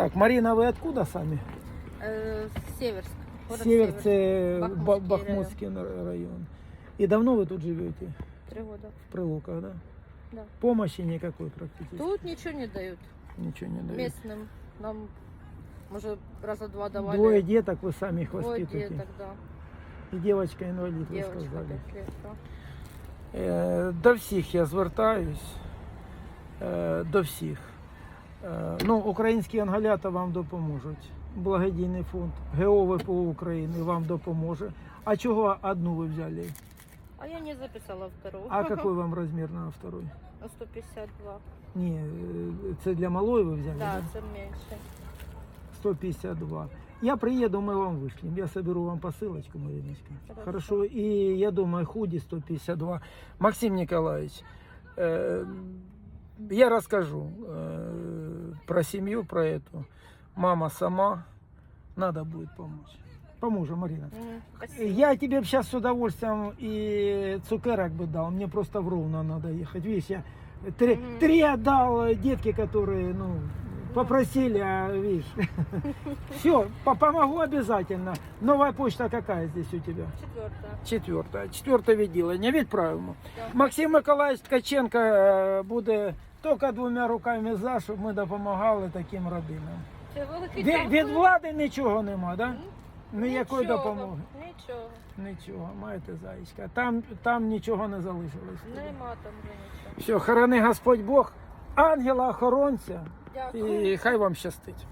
Так, Марина, вы откуда сами? Э, Северск. город Север, Северск. це Бахмутський Ба- Бахмутський район. И давно вы тут живете? Три года. В Прилуках, да? Да. Помощи никакой практически? Тут ничего не дают. Ничего не дают. Местным нам, может, раза два давали. Двое деток вы сами их Двое воспитываете. деток, да. И девочка инвалид, вы Девочка сказали. пять лет, да. Е, До всіх я звертаюсь. Е, До всіх. Е, Ну, українські ангалята вам допоможуть. Благодійний фонд ГОВПО України вам допоможе. А чого одну ви взяли? А я не записала второго. А який вам розмір на второй? На 152. Ні, е, це для малої ви взяли? Да, да? это меньше. 152. Я приеду, мы вам вышлем. Я соберу вам посылочку, Мариночка. Хорошо. Хорошо. И я думаю, худи 152. Максим Николаевич, э, я расскажу э, про семью, про эту. Мама сама. Надо будет помочь. Поможем, Марина. Мгм, Спасибо. Я тебе сейчас с удовольствием и цукерок бы дал. Мне просто в Ровно надо ехать. Видишь, я три, Мгм. три отдал э, детки, которые, ну, попросили, а видишь. Все, помогу обязательно. Новая почта какая здесь у тебя? Четвертое. Четвертая. Четвертое відділення. Відправимо. Да. Максим Миколаївич Ткаченко е, буде тільки двома руками за, щоб ми допомагали таким родинам. Це великий Від, від дякую. влади нічого нема, так? Да? Ніякої Нічого, допомоги. Нічого. Нічого, маєте зайчка. Там, там нічого не залишилось. Нема там вже нічого. Все, хорони Господь Бог, ангела охоронця, і хай вам щастить.